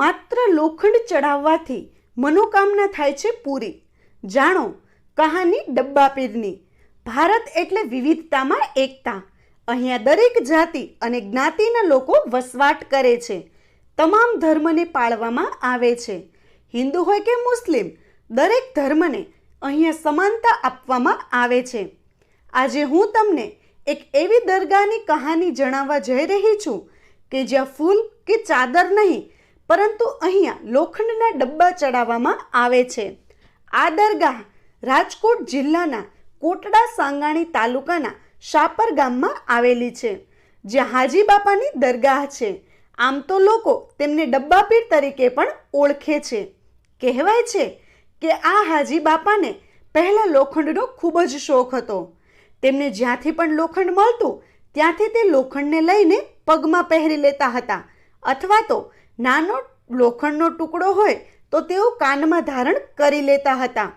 માત્ર લોખંડ ચડાવવાથી મનોકામના થાય છે પૂરી. જાણો, કહાની ડબ્બા પીરની ભારત એટલે વિવિધતામાં એકતા. અહીંયા દરેક જાતિ અને જ્ઞાતિના લોકો વસવાટ કરે છે. તમામ ધર્મને પાળવામાં આવે છે. હિન્દુ હોય કે મુસ્લિમ, દરેક ધર્મને અહીંયા સમાનતા આપવામાં આવે છે. આજે હું તમને એક એવી દરગાહની કહાની જણાવવા જઈ રહી છું કે જ્યાં ફૂલ કે ચાદર નહીં પરંતુ અહીંયા લોખંડના ડબ્બા ચડાવવામાં આવે છે. આ દરગાહ રાજકોટ જિલ્લાના કોટડા સાંગાણી તાલુકાના શાપર ગામમાં આવેલી છે, જ્યાં હાજી બાપાની દરગાહ છે. આમ તો લોકો તેમને ડબ્બાપીર તરીકે પણ ઓળખે છે. કહેવાય છે કે આ હાજી બાપાને પહેલાં લોખંડનો ખૂબ જ શોખ હતો. તેમને જ્યાંથી પણ લોખંડ મળતું, ત્યાંથી તે લોખંડને લઈને પગમાં પહેરી લેતા હતા, અથવા તો નાનો લોખંડનો ટુકડો હોય તો તેઓ કાનમાં ધારણ કરી લેતા હતા.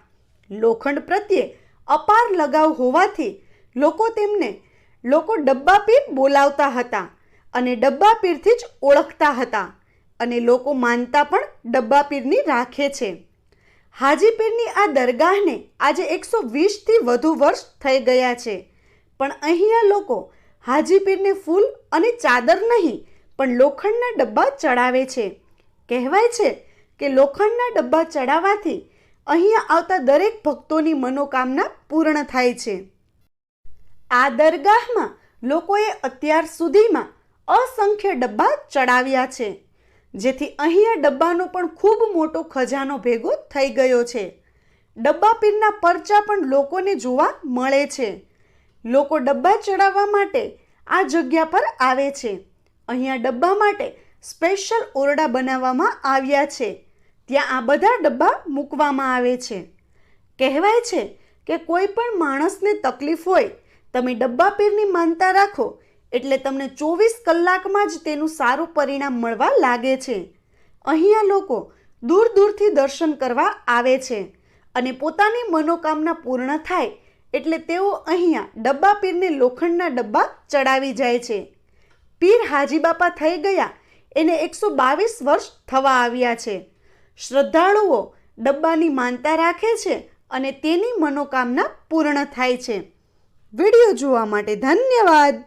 લોખંડ પ્રત્યે અપાર લગાવ હોવાથી લોકો તેમને, લોકો ડબ્બા પીર બોલાવતા હતા અને ડબ્બા પીરથી જ ઓળખતા હતા અને લોકો માનતા પણ ડબ્બા પીરની રાખે છે. હાજીપીરની આ દરગાહને આજે એકસો વીસથી વધુ વર્ષ થઈ ગયા છે. પણ અહીંયા લોકો હાજી પીરને ફૂલ અને ચાદર નહીં પણ લોખંડના ડબ્બા ચડાવે છે. કહેવાય છે કે લોખંડના ડબ્બા ચડાવવાથી અહીંયા આવતા દરેક ભક્તોની મનોકામના પૂર્ણ થાય છે. આ દરગાહમાં લોકોએ અત્યાર સુધીમાં અસંખ્ય ડબ્બા ચડાવ્યા છે, જેથી અહીંયા ડબ્બાનો પણ ખૂબ મોટો ખજાનો ભેગો થઈ ગયો છે. ડબ્બા પીરના પરચા પણ લોકોને જોવા મળે છે. લોકો ડબ્બા ચડાવવા માટે આ જગ્યા પર આવે છે. અહીંયા ડબ્બા માટે સ્પેશિયલ ઓરડા બનાવવામાં આવ્યા છે. ત્યાં આ બધા ડબ્બા મૂકવામાં આવે છે. કહેવાય છે કે કોઈ પણ માણસને તકલીફ હોય, તમે ડબ્બા પીરની માનતા રાખો, એટલે તમને ચોવીસ કલાકમાં જ તેનું સારું પરિણામ મળવા લાગે છે. અહીંયા લોકો દૂર દૂરથી દર્શન કરવા આવે છે અને પોતાની મનોકામના પૂર્ણ થાય, એટલે તેઓ અહીંયા ડબ્બા પીરને લોખંડના ડબ્બા ચડાવી જાય છે. પીર હાજી બાપા થઈ ગયા. એને એકસો બાવીસ વર્ષ થવા આવ્યા છે. શ્રદ્ધાળુઓ ડબ્બાની માનતા રાખે છે અને તેની મનોકામના પૂર્ણ થાય છે. વીડિયો જોવા માટે ધન્યવાદ.